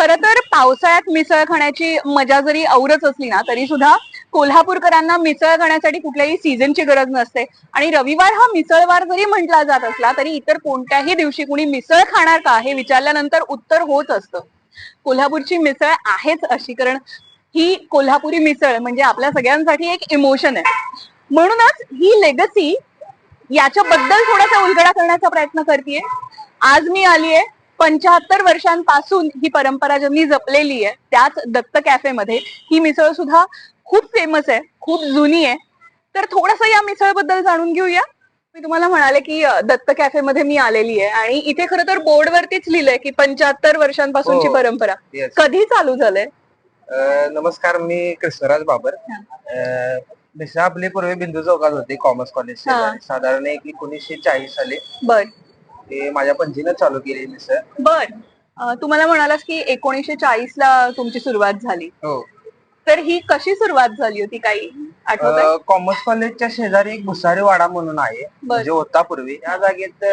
खर तर पावसाळ्यात मिसळ खाण्याची मजा जरी औरच असली ना तरी सुद्धा कोल्हापूरकरांना मिसळ खाण्यासाठी कुठल्याही सीझनची गरज नसते. आणि रविवार हा मिसळवार जरी म्हटला जात असला तरी इतर कोणत्याही दिवशी कुणी मिसळ खाणार का हे विचारल्यानंतर उत्तर होत असतं. कोल्हापूरची मिसळ आहेच अशी कारण ही कोल्हापुरी मिसळ म्हणजे आपल्या सगळ्यांसाठी एक इमोशन आहे. म्हणूनच ही लेगसी याच्याबद्दल थोडासा उलगडा करण्याचा प्रयत्न करते आज मी आली आहे पंच्याहत्तर वर्षांपासून ही परंपरा ज्यांनी जपलेली आहे त्याच दत्त कॅफे मध्ये ही मिसळ सुद्धा खूप फेमस आहे खूप जुनी आहे. तर थोडस या मिसळबद्दल जाणून घेऊया. मी तुम्हाला म्हणाले की दत्त कॅफे मध्ये मी आलेली आहे आणि इथे खरं तर बोर्ड वरतीच लिहिलंय की पंच्याहत्तर वर्षांपासूनची हो. परंपरा. Yes. कधी चालू झालंय? नमस्कार मी कृष्णराज बाबर. मिसळ आपली पूर्वी बिंदू चौकात होते कॉमर्स कॉलेज. साधारण एक एकोणीसशे चाळीस साली. बर. ते माझ्या पणजीनं चालू केली मिसळ बर. अ, तुम्हाला म्हणालास की एकोणीसशे चाळीस ला तुमची सुरुवात झाली. हो. तर ही कशी सुरुवात झाली होती काही आठवत आहे? कॉमर्स कॉलेजच्या शेजारी एक भुसारी वाडा म्हणून आहे बर. जे होता पूर्वी या जागेत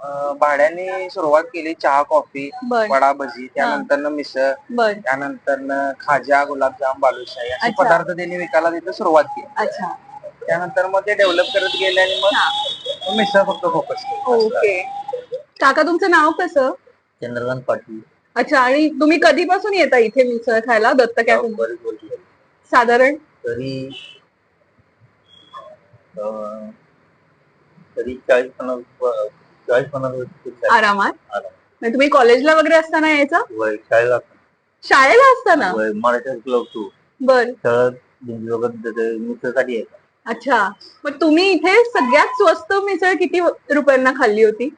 अ, भाड्याने सुरुवात केली चहा कॉफी बर. वडा भजी त्यानंतर मिसळ बर. त्यानंतर खाजा गुलाबजाम बालुशाही असे अच्छा. पदार्थ त्यांनी विकायला तिथे सुरुवात केली. अच्छा. त्यानंतर मग ते डेव्हलप करत गेले आणि मग मिसळ फक्त फोकस ओके. काका तुमचं नाव कसं? चंद्रकांत पाटील. अच्छा आणि तुम्ही कधीपासून येता इथे मिसळ खायला? दत्त कॅफे झाली. साधारण? तरी तरी चाळीस पन्नास चाळीस पन्नास. आरामात. म्हणजे तुम्ही कॉलेजला वगैरे असताना यायचं? शाळेला शाळेला असताना? मराठी क्लब टू बर. शहरात मिसळसाठी यायचा. अच्छा. मग तुम्ही इथे सगळ्यात स्वस्त मिसळ किती रुपयांना खाल्ली होती?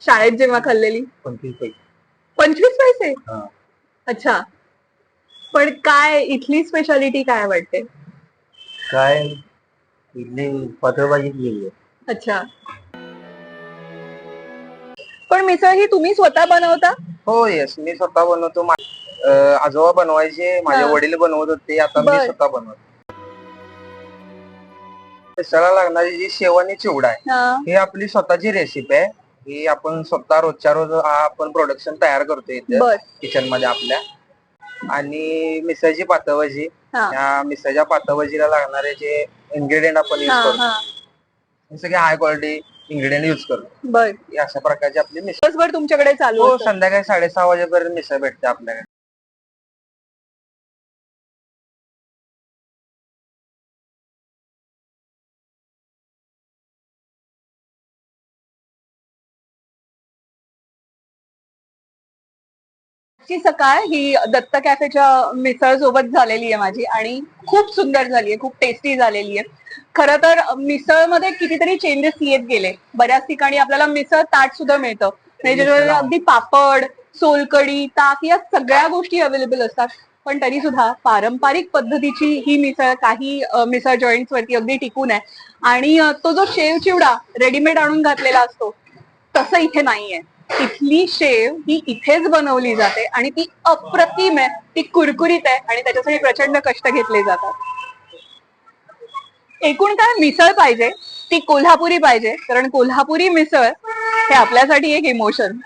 शाळेत जेव्हा खाल्लेली? पंचवीस पैसे. पंचवीस पैसे? हा. अच्छा. पण काय इथली स्पेशालिटी काय वाटते? काय इथली पातळ भाजी केली अच्छा. पण मिसळ ही तुम्ही स्वतः बनवता? हो येस मी स्वतः बनवतो. मा- अं, आजोबा बनवायचे माझे. वडील बनवत होते आता मी बर. स्वतः बनवतो. मिसळला लागणारी? जी शेवणी चिवडा आहे. हा. आपली स्वतःची रेसिपी आहे. ही आपण स्वतः रोजच्या रोज आपण प्रोडक्शन तयार करतो इथे किचनमध्ये आपल्या. आणि मिसळची पातळभाजी. या मिसळच्या पातळभाजीला लागणारे जे इन्ग्रेडियंट आपण युज करतो. हा. सगळे हाय क्वालिटी इन्ग्रेडियंट युज करतो. अशा प्रकारची आपली मिसळ. तुमच्याकडे चालू हो. संध्याकाळी साडेसहा वाजेपर्यंत मिसळ भेटते आपल्याकडे. ची सकाळ ही दत्त कॅफेच्या मिसळ सोबत झालेली आहे माझी आणि खूप सुंदर झाली आहे खूप टेस्टी झालेली आहे. खरं तर मिसळमध्ये कितीतरी चेंजेस येत गेले. बऱ्याच ठिकाणी आपल्याला मिसळ ताट सुद्धा मिळतं. म्हणजे अगदी पापड सोलकडी ताक या सगळ्या गोष्टी अवेलेबल असतात. पण तरी सुद्धा पारंपरिक पद्धतीची ही मिसळ काही मिसळ जॉईंट्स वरती अगदी टिकून आहे. आणि तो जो शेव चिवडा रेडीमेड आणून घातलेला असतो तसं इथे नाहीये. इथली शेव ही इथेच बनवली जाते आणि ती अप्रतिम आहे. ती कुरकुरीत आहे आणि त्याच्यासाठी प्रचंड कष्ट घेतले जातात. एकूण काय मिसळ पाहिजे ती कोल्हापुरी पाहिजे कारण कोल्हापुरी मिसळ हे आपल्यासाठी एक इमोशन